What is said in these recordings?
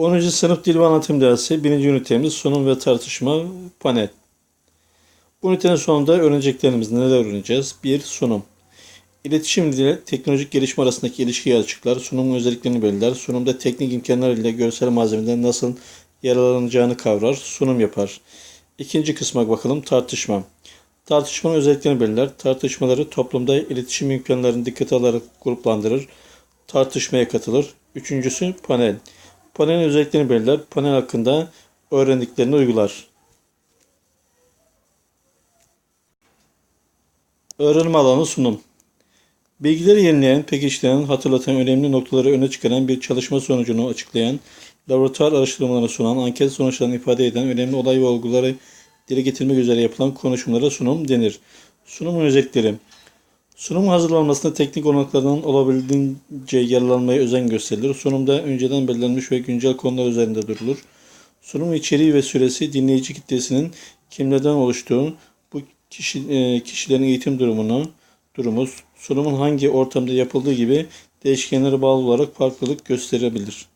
10. sınıf dil ve anlatım dersi 1. ünitemiz sunum ve tartışma panel. Bu ünitenin sonunda öğreneceklerimiz neler öğreneceğiz? 1. Sunum. İletişim ile teknolojik gelişme arasındaki ilişkiyi açıklar, sunumun özelliklerini belirler, sunumda teknik imkanlar ile görsel malzemeden nasıl yararlanacağını kavrar, sunum yapar. İkinci kısma bakalım tartışma. Tartışmanın özelliklerini belirler, tartışmaları toplumda iletişim imkanlarını dikkate alarak gruplandırır, tartışmaya katılır. Üçüncüsü panel. Panelin özelliklerini belirler, panel hakkında öğrendiklerini uygular. Öğrenim alanı sunum. Bilgileri yenileyen, pekiştiren, hatırlatan, önemli noktaları öne çıkaran bir çalışma sonucunu açıklayan, laboratuvar araştırmalarını sunan, anket sonuçlarını ifade eden, önemli olay ve olguları dile getirmek üzere yapılan konuşmalara sunum denir. Sunumun özellikleri Sunum hazırlanmasında teknik olanaklardan olabildiğince yararlanmaya özen gösterilir. Sunumda önceden belirlenmiş ve güncel konular üzerinde durulur. Sunum içeriği ve süresi dinleyici kitlesinin kimlerden oluştuğu, bu kişi, e, kişilerin eğitim durumunu, durumu, sunumun hangi ortamda yapıldığı gibi değişkenlere bağlı olarak farklılık gösterebilir.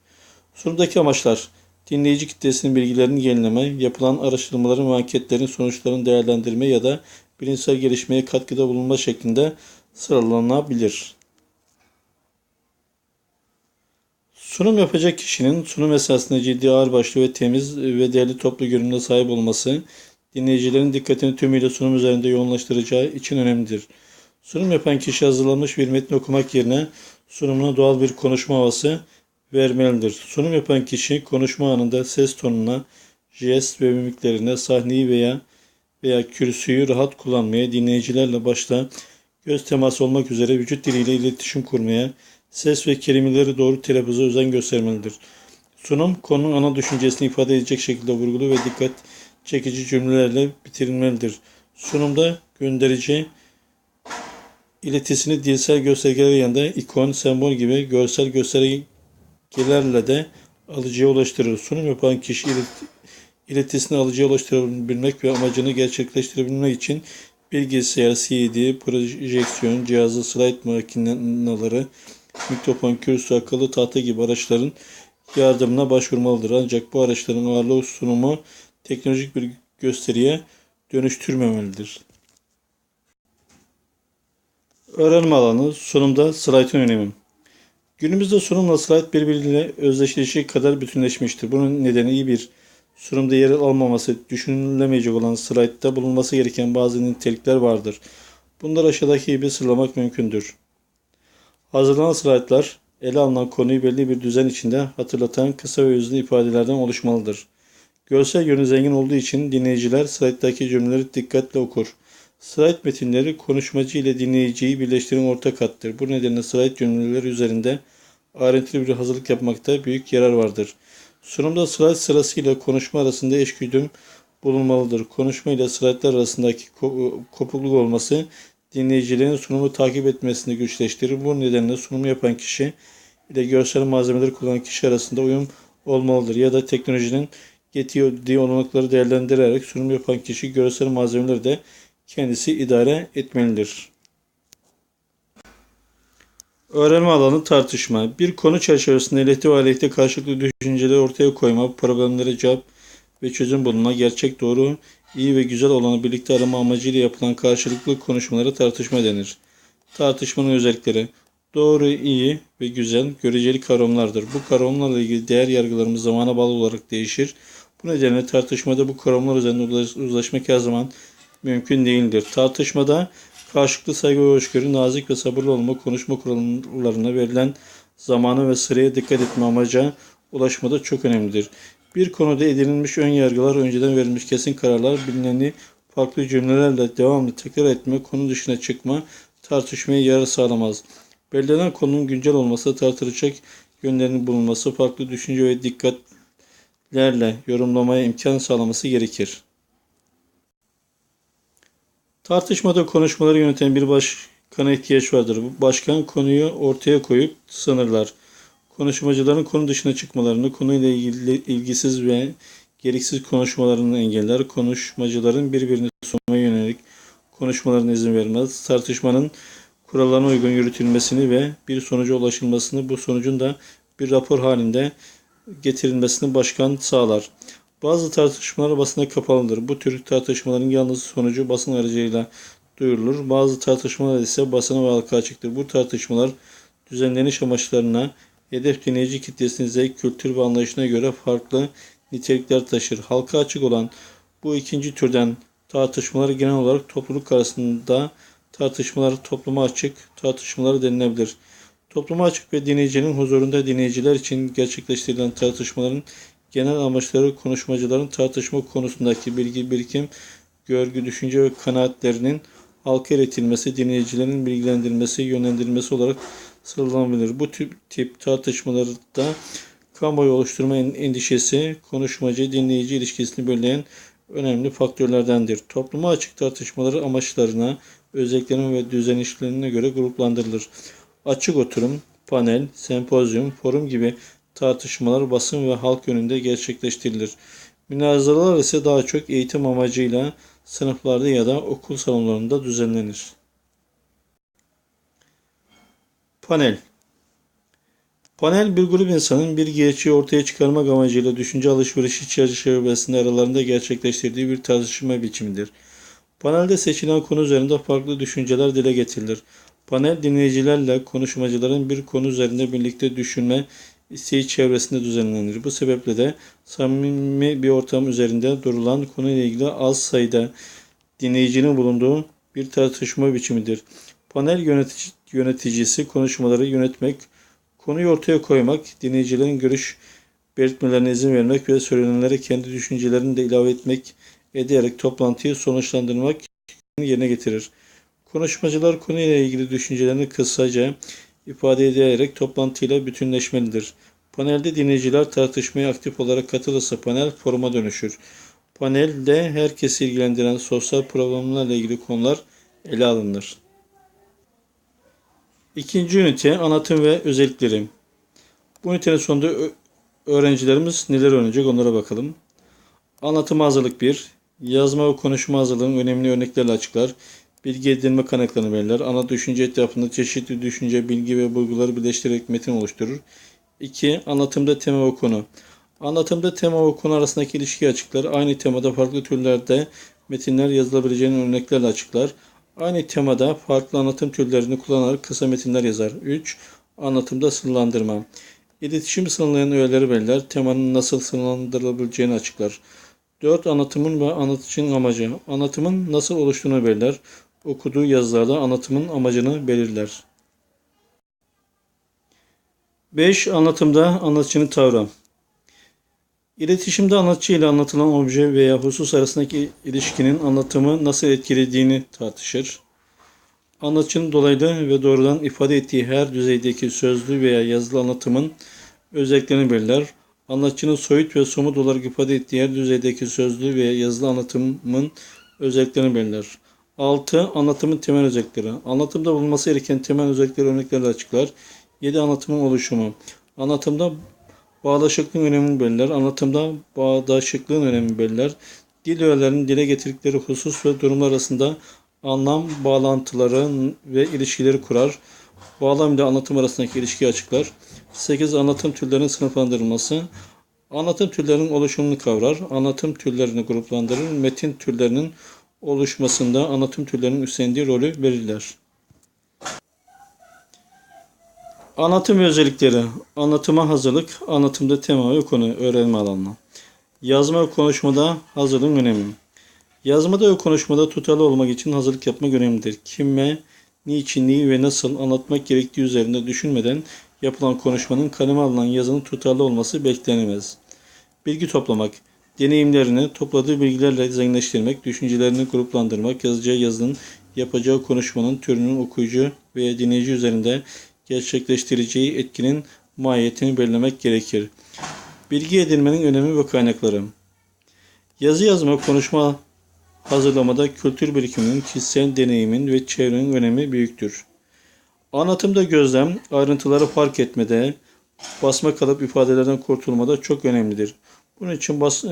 Sunumdaki amaçlar dinleyici kitlesinin bilgilerini yenileme, yapılan araştırmaların ve anketlerin sonuçlarını değerlendirme ya da bilimsel gelişmeye katkıda bulunma şeklinde sıralanabilir. Sunum yapacak kişinin sunum esasında ciddi, ağırbaşlı ve temiz ve değerli toplu görünümde sahip olması, dinleyicilerin dikkatini tümüyle sunum üzerinde yoğunlaştıracağı için önemlidir. Sunum yapan kişi hazırlanmış bir metni okumak yerine sunumuna doğal bir konuşma havası vermelidir. Sunum yapan kişi konuşma anında ses tonuna, jest ve mimiklerine sahneyi veya veya kürsüyü rahat kullanmaya, dinleyicilerle başta göz teması olmak üzere vücut diliyle iletişim kurmaya, ses ve kelimeleri doğru telaffuza özen göstermelidir. Sunum, konunun ana düşüncesini ifade edecek şekilde vurgulu ve dikkat çekici cümlelerle bitirilmelidir. Sunumda gönderici iletisini dilsel göstergeler yanında ikon, sembol gibi görsel göstergelerle de alıcıya ulaştırır. Sunum yapan kişi iletisini alıcıya ulaştırabilmek ve amacını gerçekleştirebilmek için bilgisayar, CD, projeksiyon cihazı, slide makineleri, mikrofon, kürsü, akıllı tahta gibi araçların yardımına başvurmalıdır. Ancak bu araçların ağırlığı sunumu teknolojik bir gösteriye dönüştürmemelidir. Öğrenme alanı sunumda slaytın önemi. Günümüzde sunumla slayt birbiriyle özdeşleşik kadar bütünleşmiştir. Bunun nedeni iyi bir sunumda yer almaması, düşünülemeyecek olan slaytta bulunması gereken bazı nitelikler vardır. Bunları aşağıdaki gibi sıralamak mümkündür. Hazırlanan slaytlar ele alınan konuyu belli bir düzen içinde hatırlatan kısa ve özlü ifadelerden oluşmalıdır. Görsel yönü zengin olduğu için dinleyiciler slayttaki cümleleri dikkatle okur. Slayt metinleri konuşmacı ile dinleyiciyi birleştiren ortak hattır. Bu nedenle slayt cümleleri üzerinde ayrıntılı bir hazırlık yapmakta büyük yarar vardır. Sunumda slayt sırasıyla konuşma arasında eşgüdüm bulunmalıdır. Konuşma ile slaytlar arasındaki ko- kopukluk olması dinleyicilerin sunumu takip etmesini güçleştirir. Bu nedenle sunumu yapan kişi ile görsel malzemeleri kullanan kişi arasında uyum olmalıdır. Ya da teknolojinin getirdiği olanakları değerlendirerek sunum yapan kişi görsel malzemeleri de kendisi idare etmelidir. Öğrenme alanı tartışma. Bir konu çerçevesinde lehte ve aleyhte karşılıklı düşünceleri ortaya koyma, problemlere cevap ve çözüm bulma, gerçek, doğru, iyi ve güzel olanı birlikte arama amacıyla yapılan karşılıklı konuşmalara tartışma denir. Tartışmanın özellikleri Doğru, iyi ve güzel göreceli kavramlardır. Bu kavramlarla ilgili değer yargılarımız zamana bağlı olarak değişir. Bu nedenle tartışmada bu kavramlar üzerinde uzlaşmak her zaman mümkün değildir. Tartışmada karşılıklı saygı ve hoşgörü, nazik ve sabırlı olma, konuşma kurallarına verilen zamana ve sıraya dikkat etme amaca ulaşmada çok önemlidir. Bir konuda edinilmiş ön yargılar, önceden verilmiş kesin kararlar, bilineni farklı cümlelerle devamlı tekrar etme, konu dışına çıkma, tartışmaya yarar sağlamaz. Belirlenen konunun güncel olması, tartılacak yönlerinin bulunması, farklı düşünce ve dikkatlerle yorumlamaya imkan sağlaması gerekir. Tartışmada konuşmaları yöneten bir başkana ihtiyaç vardır. Bu başkan konuyu ortaya koyup sınırlar. Konuşmacıların konu dışına çıkmalarını, konuyla ilgili ilgisiz ve gereksiz konuşmalarını engeller. Konuşmacıların birbirini sunmaya yönelik konuşmalarına izin vermez. Tartışmanın kurallarına uygun yürütülmesini ve bir sonuca ulaşılmasını, bu sonucun da bir rapor halinde getirilmesini başkan sağlar. Bazı tartışmalar basına kapalıdır. Bu tür tartışmaların yalnız sonucu basın aracılığıyla duyurulur. Bazı tartışmalar ise basına ve halka açıktır. Bu tartışmalar düzenleniş amaçlarına, hedef dinleyici kitlesinin zevk, kültür ve anlayışına göre farklı nitelikler taşır. Halka açık olan bu ikinci türden tartışmalar genel olarak topluluk arasında tartışmalar topluma açık tartışmaları denilebilir. Topluma açık ve dinleyicinin huzurunda dinleyiciler için gerçekleştirilen tartışmaların genel amaçları konuşmacıların tartışma konusundaki bilgi birikim, görgü, düşünce ve kanaatlerinin halka iletilmesi, dinleyicilerin bilgilendirilmesi, yönlendirilmesi olarak sıralanabilir. Bu tip, tip tartışmalarda kamuoyu oluşturma en- endişesi, konuşmacı dinleyici ilişkisini belirleyen önemli faktörlerdendir. Topluma açık tartışmaları amaçlarına, özelliklerine ve düzenişlerine göre gruplandırılır. Açık oturum, panel, sempozyum, forum gibi tartışmalar basın ve halk önünde gerçekleştirilir. Münazaralar ise daha çok eğitim amacıyla sınıflarda ya da okul salonlarında düzenlenir. Panel Panel bir grup insanın bir gerçeği ortaya çıkarmak amacıyla düşünce alışverişi çerçevesinde aralarında gerçekleştirdiği bir tartışma biçimidir. Panelde seçilen konu üzerinde farklı düşünceler dile getirilir. Panel dinleyicilerle konuşmacıların bir konu üzerinde birlikte düşünme isteği çevresinde düzenlenir. Bu sebeple de samimi bir ortam üzerinde durulan konuyla ilgili az sayıda dinleyicinin bulunduğu bir tartışma biçimidir. Panel yönetici, yöneticisi konuşmaları yönetmek, konuyu ortaya koymak, dinleyicilerin görüş belirtmelerine izin vermek ve söylenenlere kendi düşüncelerini de ilave etmek ederek toplantıyı sonuçlandırmak yerine getirir. Konuşmacılar konuyla ilgili düşüncelerini kısaca ifade ederek toplantıyla bütünleşmelidir. Panelde dinleyiciler tartışmaya aktif olarak katılırsa panel foruma dönüşür. Panelde herkesi ilgilendiren sosyal problemlerle ilgili konular ele alınır. İkinci ünite anlatım ve özellikleri. Bu ünitenin sonunda öğrencilerimiz neler öğrenecek onlara bakalım. Anlatım hazırlık 1. Yazma ve konuşma hazırlığının önemli örneklerle açıklar. Bilgi edinme kaynaklarını belirler. Ana düşünce etrafında çeşitli düşünce, bilgi ve bulguları birleştirerek metin oluşturur. 2. Anlatımda tema ve konu. Anlatımda tema ve konu arasındaki ilişkiyi açıklar. Aynı temada farklı türlerde metinler yazılabileceğini örneklerle açıklar. Aynı temada farklı anlatım türlerini kullanarak kısa metinler yazar. 3. Anlatımda sınırlandırma. İletişim sınırlayan öğeleri belirler. Temanın nasıl sınırlandırılabileceğini açıklar. 4. Anlatımın ve anlatıcının amacı. Anlatımın nasıl oluştuğunu belirler. Okuduğu yazılarda anlatımın amacını belirler. 5. Anlatımda anlatıcının tavrı. İletişimde anlatıcı ile anlatılan obje veya husus arasındaki ilişkinin anlatımı nasıl etkilediğini tartışır. Anlatıcının dolaylı ve doğrudan ifade ettiği her düzeydeki sözlü veya yazılı anlatımın özelliklerini belirler. Anlatıcının soyut ve somut olarak ifade ettiği her düzeydeki sözlü veya yazılı anlatımın özelliklerini belirler. 6. Anlatımın temel özellikleri. Anlatımda bulunması gereken temel özellikleri örneklerle açıklar. 7. Anlatımın oluşumu. Anlatımda bağdaşıklığın önemini belirler. Anlatımda bağdaşıklığın önemini belirler. Dil öğelerinin dile getirdikleri husus ve durumlar arasında anlam bağlantıları ve ilişkileri kurar. Bağlam ile anlatım arasındaki ilişkiyi açıklar. 8. Anlatım türlerinin sınıflandırılması. Anlatım türlerinin oluşumunu kavrar. Anlatım türlerini gruplandırır. Metin türlerinin oluşmasında anlatım türlerinin üstlendiği rolü belirler. Anlatım özellikleri. Anlatıma hazırlık, anlatımda tema ve konu, öğrenme alanına. Yazma ve konuşmada hazırlığın önemi. Yazmada ve konuşmada tutarlı olmak için hazırlık yapmak önemlidir. Kime, niçin, neyi ve nasıl anlatmak gerektiği üzerinde düşünmeden yapılan konuşmanın kaleme alınan yazının tutarlı olması beklenemez. Bilgi toplamak, deneyimlerini topladığı bilgilerle zenginleştirmek, düşüncelerini gruplandırmak, yazacağı yazının yapacağı konuşmanın türünün okuyucu veya dinleyici üzerinde gerçekleştireceği etkinin mahiyetini belirlemek gerekir. Bilgi edinmenin önemi ve kaynakları. Yazı yazma, konuşma hazırlamada kültür birikiminin, kişisel deneyimin ve çevrenin önemi büyüktür. Anlatımda gözlem, ayrıntıları fark etmede, basma kalıp ifadelerden kurtulmada çok önemlidir. Bunun için bas, e,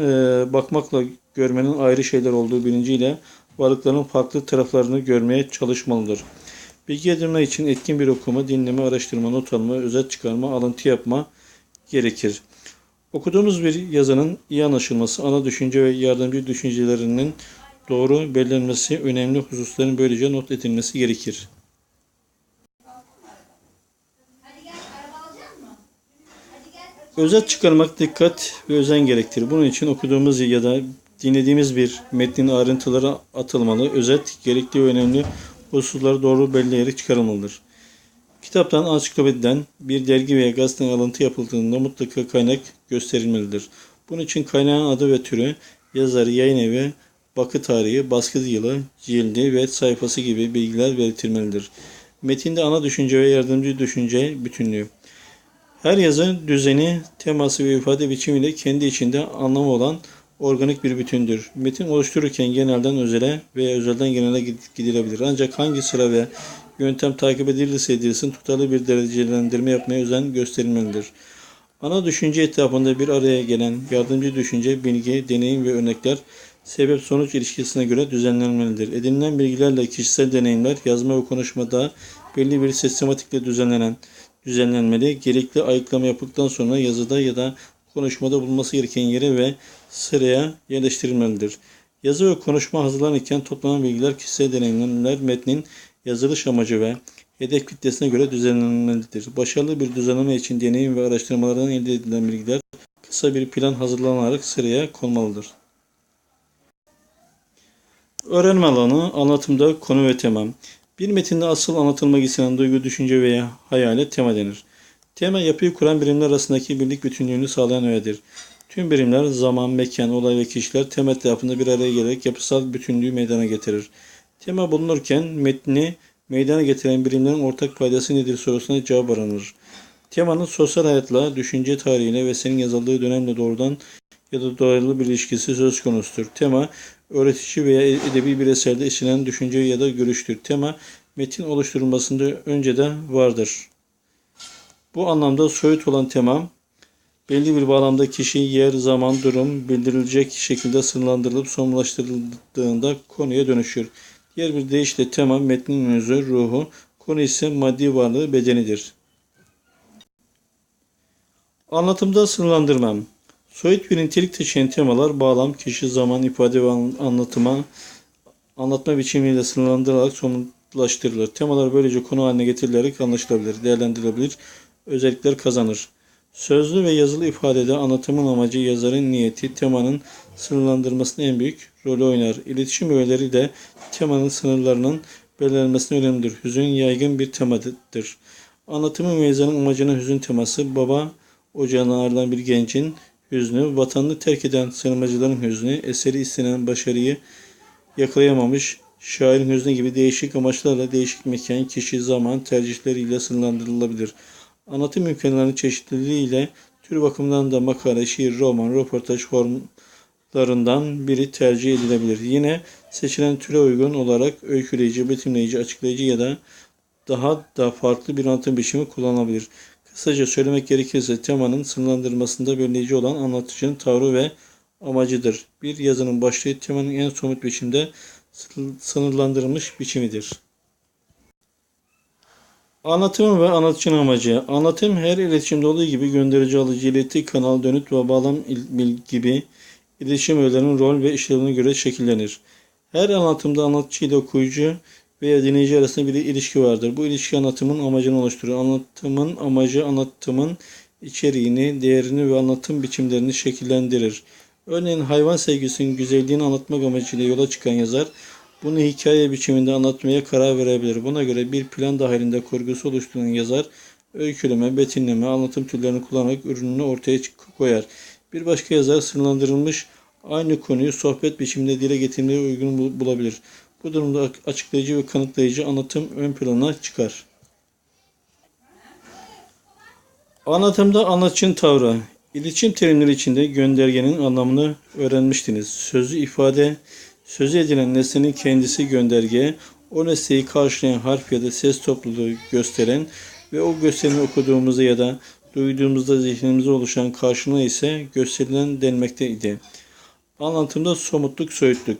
bakmakla görmenin ayrı şeyler olduğu bilinciyle varlıkların farklı taraflarını görmeye çalışmalıdır. Bilgi edinme için etkin bir okuma, dinleme, araştırma, not alma, özet çıkarma, alıntı yapma gerekir. Okuduğumuz bir yazının iyi anlaşılması, ana düşünce ve yardımcı düşüncelerinin doğru belirlenmesi, önemli hususların böylece not edilmesi gerekir. Özet çıkarmak dikkat ve özen gerektirir. Bunun için okuduğumuz ya da dinlediğimiz bir metnin ayrıntıları atılmalı. Özet, gerekli ve önemli hususları doğru belirleyerek çıkarılmalıdır. Kitaptan, ansiklopediden bir dergi veya gazeteden alıntı yapıldığında mutlaka kaynak gösterilmelidir. Bunun için kaynağın adı ve türü, yazarı, yayın evi, bakı tarihi, baskı yılı, cildi ve sayfası gibi bilgiler belirtilmelidir. Metinde ana düşünce ve yardımcı düşünce bütünlüğü. Her yazı düzeni, teması ve ifade biçimiyle kendi içinde anlamı olan organik bir bütündür. Metin oluştururken genelden özele veya özelden genele gidilebilir. Ancak hangi sıra ve yöntem takip edilirse edilsin tutarlı bir derecelendirme yapmaya özen gösterilmelidir. Ana düşünce etrafında bir araya gelen yardımcı düşünce, bilgi, deneyim ve örnekler sebep-sonuç ilişkisine göre düzenlenmelidir. Edinilen bilgilerle kişisel deneyimler yazma ve konuşmada belli bir sistematikle düzenlenen düzenlenmeli. Gerekli ayıklama yapıldıktan sonra yazıda ya da konuşmada bulunması gereken yere ve sıraya yerleştirilmelidir. Yazı ve konuşma hazırlanırken toplanan bilgiler kişisel deneyimler metnin yazılış amacı ve hedef kitlesine göre düzenlenmelidir. Başarılı bir düzenleme için deneyim ve araştırmalardan elde edilen bilgiler kısa bir plan hazırlanarak sıraya konmalıdır. Öğrenme alanı, anlatımda konu ve tema. Bir metinde asıl anlatılmak istenen duygu, düşünce veya hayale tema denir. Tema yapıyı kuran birimler arasındaki birlik bütünlüğünü sağlayan öğedir. Tüm birimler zaman, mekan, olay ve kişiler tema etrafında bir araya gelerek yapısal bütünlüğü meydana getirir. Tema bulunurken metni meydana getiren birimlerin ortak paydası nedir sorusuna cevap aranır. Temanın sosyal hayatla, düşünce tarihiyle ve senin yazıldığı dönemle doğrudan ya da dolaylı bir ilişkisi söz konusudur. Tema, öğretici veya edebi bir eserde işlenen düşünce ya da görüştür. Tema, metin oluşturulmasında önceden vardır. Bu anlamda soyut olan tema, belli bir bağlamda kişi, yer, zaman, durum bildirilecek şekilde sınırlandırılıp somutlaştırıldığında konuya dönüşür. Diğer bir deyişle tema metnin özü, ruhu, konu ise maddi varlığı, bedenidir. Anlatımda sınırlandırmam. Soyut bir nitelik taşıyan temalar bağlam, kişi, zaman, ifade ve anlatıma, anlatma biçimiyle sınırlandırılarak somutlaştırılır. Temalar böylece konu haline getirilerek anlaşılabilir, değerlendirilebilir, özellikler kazanır. Sözlü ve yazılı ifadede anlatımın amacı yazarın niyeti temanın sınırlandırmasında en büyük rolü oynar. İletişim öğeleri de temanın sınırlarının belirlenmesine önemlidir. Hüzün yaygın bir temadır. Anlatımın ve yazarın amacına hüzün teması baba ocağına ağırlanan bir gencin hüznü, vatanını terk eden sığınmacıların hüznü, eseri istenen başarıyı yakalayamamış şairin hüznü gibi değişik amaçlarla değişik mekan, kişi, zaman tercihleriyle sınırlandırılabilir. Anlatım imkanlarının çeşitliliğiyle tür bakımından da makale, şiir, roman, röportaj formlarından biri tercih edilebilir. Yine seçilen türe uygun olarak öyküleyici, betimleyici, açıklayıcı ya da daha da farklı bir anlatım biçimi kullanılabilir. Kısaca söylemek gerekirse temanın sınırlandırmasında belirleyici olan anlatıcının tavrı ve amacıdır. Bir yazının başlığı temanın en somut biçimde sınırlandırılmış biçimidir. Anlatım ve anlatıcının amacı. Anlatım her iletişimde olduğu gibi gönderici alıcı ileti, kanal, dönüt ve bağlam gibi iletişim öğelerinin rol ve işlevine göre şekillenir. Her anlatımda anlatıcı ile okuyucu veya dinleyici arasında bir ilişki vardır. Bu ilişki anlatımın amacını oluşturur. Anlatımın amacı anlatımın içeriğini, değerini ve anlatım biçimlerini şekillendirir. Örneğin hayvan sevgisinin güzelliğini anlatmak amacıyla yola çıkan yazar bunu hikaye biçiminde anlatmaya karar verebilir. Buna göre bir plan dahilinde kurgusu oluşturan yazar öyküleme, betimleme, anlatım türlerini kullanarak ürününü ortaya koyar. Bir başka yazar sınırlandırılmış aynı konuyu sohbet biçiminde dile getirmeye uygun bulabilir. Bu durumda açıklayıcı ve kanıtlayıcı anlatım ön plana çıkar. Anlatımda anlatıcının tavrı. İletişim terimleri içinde göndergenin anlamını öğrenmiştiniz. Sözlü ifade, sözü edilen nesnenin kendisi gönderge, o nesneyi karşılayan harf ya da ses topluluğu gösteren ve o gösterimi okuduğumuzda ya da duyduğumuzda zihnimizde oluşan karşılığı ise gösterilen denmekteydi. Anlatımda somutluk, soyutluk.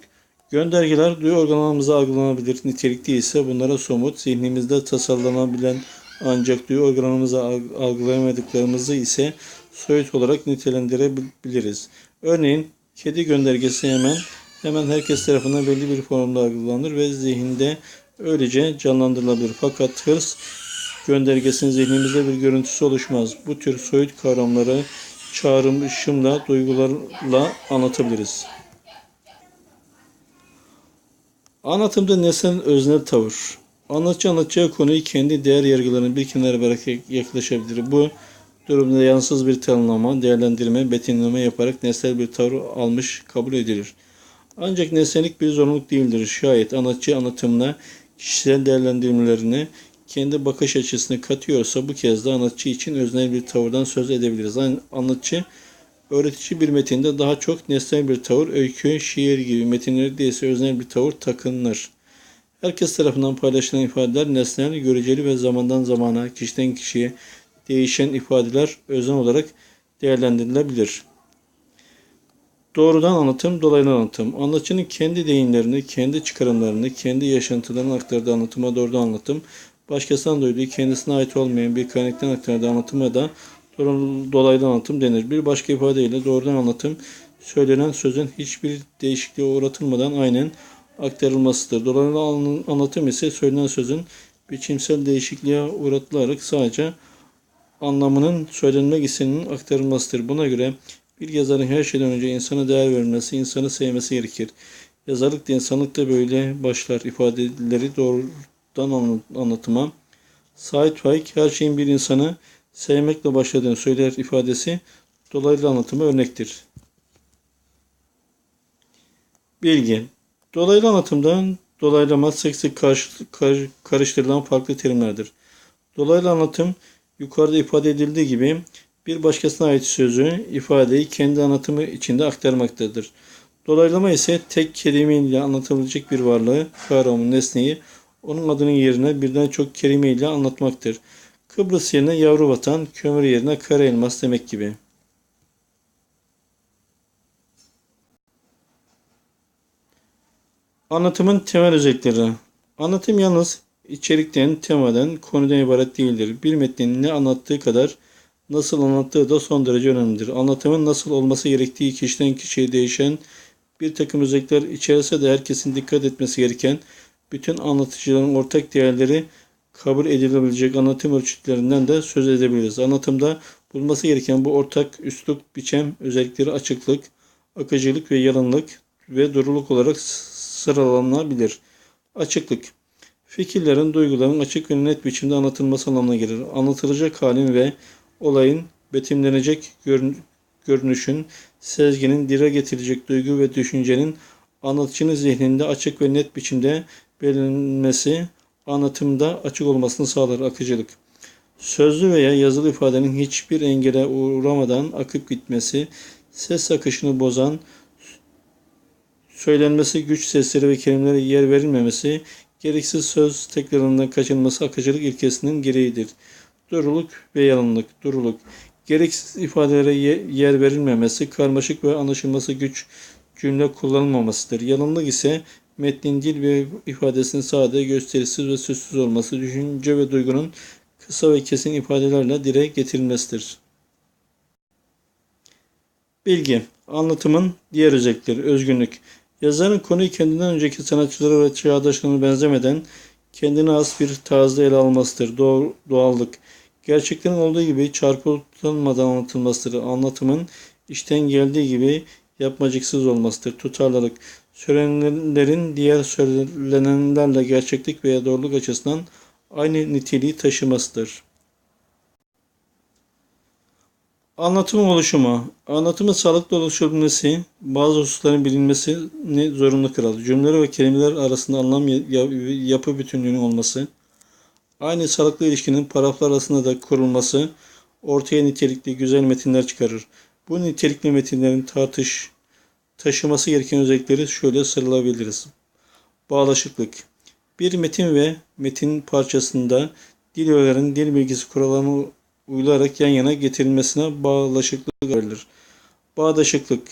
Göndergeler duyu organlarımıza algılanabilir nitelikte ise bunlara somut, zihnimizde tasarlanabilen ancak duyu organlarımıza algılayamadıklarımızı ise soyut olarak nitelendirebiliriz. Örneğin kedi göndergesi hemen hemen herkes tarafından belli bir formda algılanır ve zihinde öylece canlandırılabilir. Fakat hırs göndergesinin zihnimizde bir görüntüsü oluşmaz. Bu tür soyut kavramları çağrışımla, duygularla anlatabiliriz. Anlatımda nesnel öznel tavır. Anlatıcı anlatacağı konuyu kendi değer yargılarını bir kenara bırakarak yaklaşabilir. Bu durumda yansız bir tanımlama, değerlendirme, betimleme yaparak nesnel bir tavır almış kabul edilir. Ancak nesnelik bir zorunluluk değildir. Şayet anlatıcı anlatımına kişisel değerlendirmelerini kendi bakış açısını katıyorsa bu kez de anlatıcı için öznel bir tavırdan söz edebiliriz. Yani anlatıcı öğretici bir metinde daha çok nesnel bir tavır, öykü, şiir gibi metinlerde ise öznel bir tavır takınılır. Herkes tarafından paylaşılan ifadeler nesnel, göreceli ve zamandan zamana, kişiden kişiye değişen ifadeler özen olarak değerlendirilebilir. Doğrudan anlatım, dolaylı anlatım. Anlatıcının kendi deyimlerini, kendi çıkarımlarını, kendi yaşantılarını aktardığı anlatıma doğrudan anlatım, başkasından duyduğu kendisine ait olmayan bir kaynaktan aktardığı anlatıma da dolaylı anlatım denir. Bir başka ifadeyle doğrudan anlatım, söylenen sözün hiçbir değişikliğe uğratılmadan aynen aktarılmasıdır. Dolaylı anlatım ise söylenen sözün biçimsel değişikliğe uğratılarak sadece anlamının söylenmek istenenin aktarılmasıdır. Buna göre bir yazarın her şeyden önce insana değer vermesi, insanı sevmesi gerekir. Yazarlık da insanlık da böyle başlar ifadeleri doğrudan anlatıma. Said Faik her şeyin bir insanı sevmekle başladığını söyler ifadesi dolaylı anlatıma örnektir. Bilgi Dolaylı anlatımdan dolaylama sık sık karıştırılan farklı terimlerdir. Dolaylı anlatım yukarıda ifade edildiği gibi bir başkasına ait sözü, ifadeyi kendi anlatımı içinde aktarmaktadır. Dolaylama ise tek kelimeyle anlatılabilecek bir varlığı, kavramı, nesneyi onun adının yerine birden çok kelimeyle anlatmaktır. Kıbrıs yerine yavru vatan, kömür yerine kara elmas demek gibi. Anlatımın temel özellikleri. Anlatım yalnız içerikten, temadan, konudan ibaret değildir. Bir metnin ne anlattığı kadar nasıl anlattığı da son derece önemlidir. Anlatımın nasıl olması gerektiği kişiden kişiye değişen bir takım özellikler içerse de herkesin dikkat etmesi gereken bütün anlatıcıların ortak değerleri kabul edilebilecek anlatım ölçütlerinden de söz edebiliriz. Anlatımda bulması gereken bu ortak üslup, biçem özellikleri açıklık, akıcılık ve yalınlık ve duruluk olarak sıralanabilir. Açıklık Fikirlerin, duyguların açık ve net biçimde anlatılması anlamına gelir. Anlatılacak halin ve olayın betimlenecek görünüşün, sezginin, dile getirecek duygu ve düşüncenin anlatıcının zihninde açık ve net biçimde belirlenmesi, anlatımda açık olmasını sağlar akıcılık. Sözlü veya yazılı ifadenin hiçbir engele uğramadan akıp gitmesi, ses akışını bozan, söylenmesi güç sesleri ve kelimelere yer verilmemesi, gereksiz söz tekrarından kaçınması akıcılık ilkesinin gereğidir. Duruluk ve yalınlık, duruluk. Gereksiz ifadelere yer verilmemesi, karmaşık ve anlaşılması güç cümle kullanılmamasıdır. Yalınlık ise metnin dil ve ifadesinin sade, gösterisiz ve süssüz olması, düşünce ve duygunun kısa ve kesin ifadelerle dile getirilmesidir. Bilgi, anlatımın diğer özellikleri, özgünlük. Yazarın konuyu kendinden önceki sanatçılara ve çağdaşlarına benzemeden kendine az bir tarzda ele almasıdır. doğallık. Gerçeklerin olduğu gibi çarpıtılmadan anlatılmasıdır. Anlatımın işten geldiği gibi yapmacıksız olmasıdır. Tutarlılık. Söylenenlerin diğer söylenenlerle gerçeklik veya doğruluk açısından aynı niteliği taşımasıdır. Anlatımın oluşumu. Anlatımın sağlıklı oluşabilmesi, bazı hususların bilinmesini zorunlu kılar. Cümleler ve kelimeler arasında anlam yapı bütünlüğünün olması, aynı sağlıklı ilişkinin paraflar arasında da kurulması, ortaya nitelikli güzel metinler çıkarır. Bu nitelikli metinlerin tartış, taşıması gereken özellikleri şöyle sıralayabiliriz. Bağlaşıklık. Bir metin ve metin parçasında dil öğelerin dil bilgisi kurallarına uyularak yan yana getirilmesine bağlaşıklık verilir. Bağdaşıklık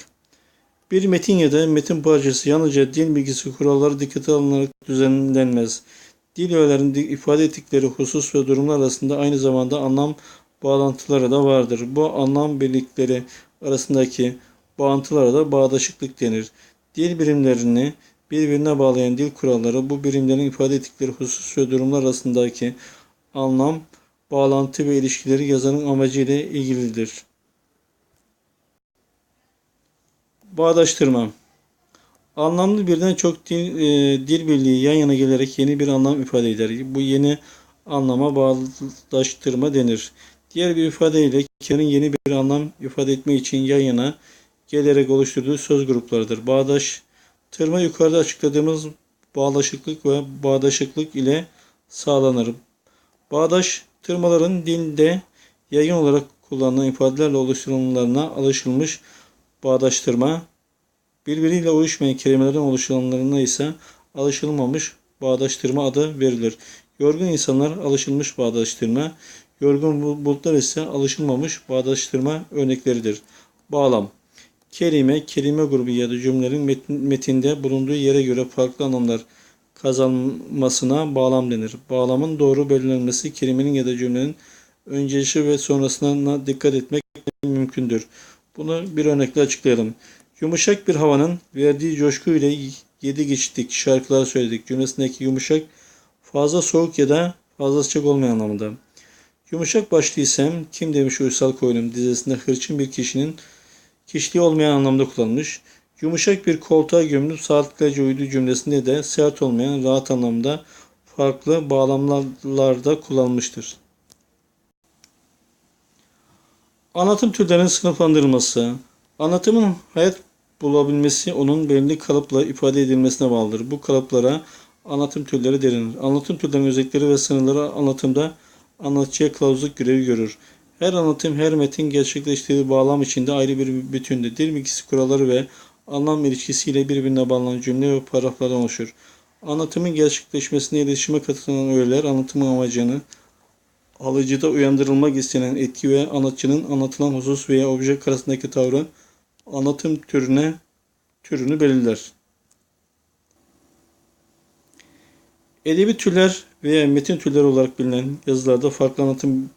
Bir metin ya da metin parçası yalnızca dil bilgisi kuralları dikkate alınarak düzenlenmez. Dil öğelerinin ifade ettikleri husus ve durumlar arasında aynı zamanda anlam bağlantıları da vardır. Bu anlam birlikleri arasındaki bağıntılara da bağdaşıklık denir. Dil birimlerini birbirine bağlayan dil kuralları bu birimlerin ifade ettikleri husus ve durumlar arasındaki anlam, bağlantı ve ilişkileri yazarın amacı ile ilgilidir. Bağdaştırma Anlamlı birden çok dil, e, dil birliği yan yana gelerek yeni bir anlam ifade eder. Bu yeni anlama bağdaştırma denir. Diğer bir ifadeyle kelimenin yeni bir anlam ifade etmek için yan yana gelerek oluşturduğu söz gruplarıdır. Bağdaştırma yukarıda açıkladığımız bağlaşıklık ve bağdaşıklık ile sağlanır. Bağdaştırmaların dilde yaygın olarak kullanılan ifadelerle oluşturulmalarına alışılmış bağdaştırma, birbiriyle uyuşmayan kelimelerden oluşanlarına ise alışılmamış bağdaştırma adı verilir. Yorgun insanlar alışılmış bağdaştırma, yorgun bul- bulutlar ise alışılmamış bağdaştırma örnekleridir. Bağlam Kelime, kelime grubu ya da cümlelerin met- metinde bulunduğu yere göre farklı anlamlar kazanmasına bağlam denir. Bağlamın doğru belirlenmesi kelimenin ya da cümlenin öncesi ve sonrasına dikkat etmek mümkündür. Bunu bir örnekle açıklayalım. Yumuşak bir havanın verdiği coşku ile yedi geçtik, şarkılar söyledik. Cümlesindeki yumuşak fazla soğuk ya da fazla sıcak olmayan anlamında. Yumuşak başlıysam kim demiş uysal koyunum dizesinde hırçın bir kişinin kişiliği olmayan anlamda kullanılmış. Yumuşak bir koltuğa gömülüp saatlerce uyuduğu cümlesinde de sert olmayan rahat anlamda farklı bağlamlarda kullanılmıştır. Anlatım türlerinin sınıflandırılması. Anlatımın hayat bulabilmesi onun belirli kalıpla ifade edilmesine bağlıdır. Bu kalıplara anlatım türleri denilir. Anlatım türlerinin özellikleri ve sınırları anlatımda anlatıcıya kılavuzluk görevi görür. Her anlatım, her metin gerçekleştirdiği bağlam içinde ayrı bir bütündür. Dil bilgisi kuralları ve anlam ilişkisiyle birbirine bağlanan cümle ve paragraflardan oluşur. Anlatımın gerçekleşmesine iletişime katılan öğeler anlatımın amacını, alıcıda uyandırılmak istenen etki ve anlatıcının anlatılan husus veya obje arasındaki tavrı anlatım türüne türünü belirler. Edebi türler veya metin türleri olarak bilinen yazılarda farklı anlatım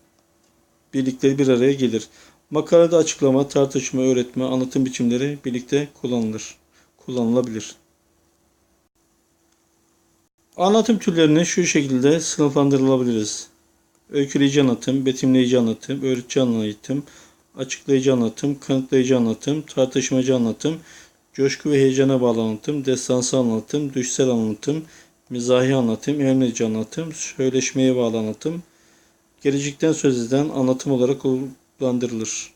birlikleri bir araya gelir. Makalede açıklama, tartışma, öğretme, anlatım biçimleri birlikte kullanılır. Kullanılabilir. Anlatım türlerini şu şekilde sınıflandırılabiliriz. Öyküleyici anlatım, betimleyici anlatım, öğretici anlatım, açıklayıcı anlatım, kanıtlayıcı anlatım, tartışmacı anlatım, coşku ve heyecana bağlı anlatım, destansı anlatım, düşsel anlatım, mizahi anlatım, emredici anlatım, söyleşmeye bağlı anlatım, gelecekten söz eden anlatım olarak kullandırılır.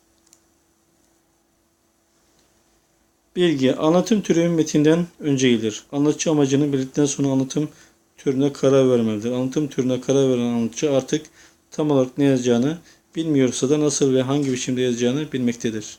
Bilgi, anlatım türü metinden önce gelir. Anlatıcı amacını belirttikten sonra anlatım türüne karar vermelidir. Anlatım türüne karar veren anlatıcı artık tam olarak ne yazacağını bilmiyorsa da nasıl ve hangi biçimde yazacağını bilmektedir.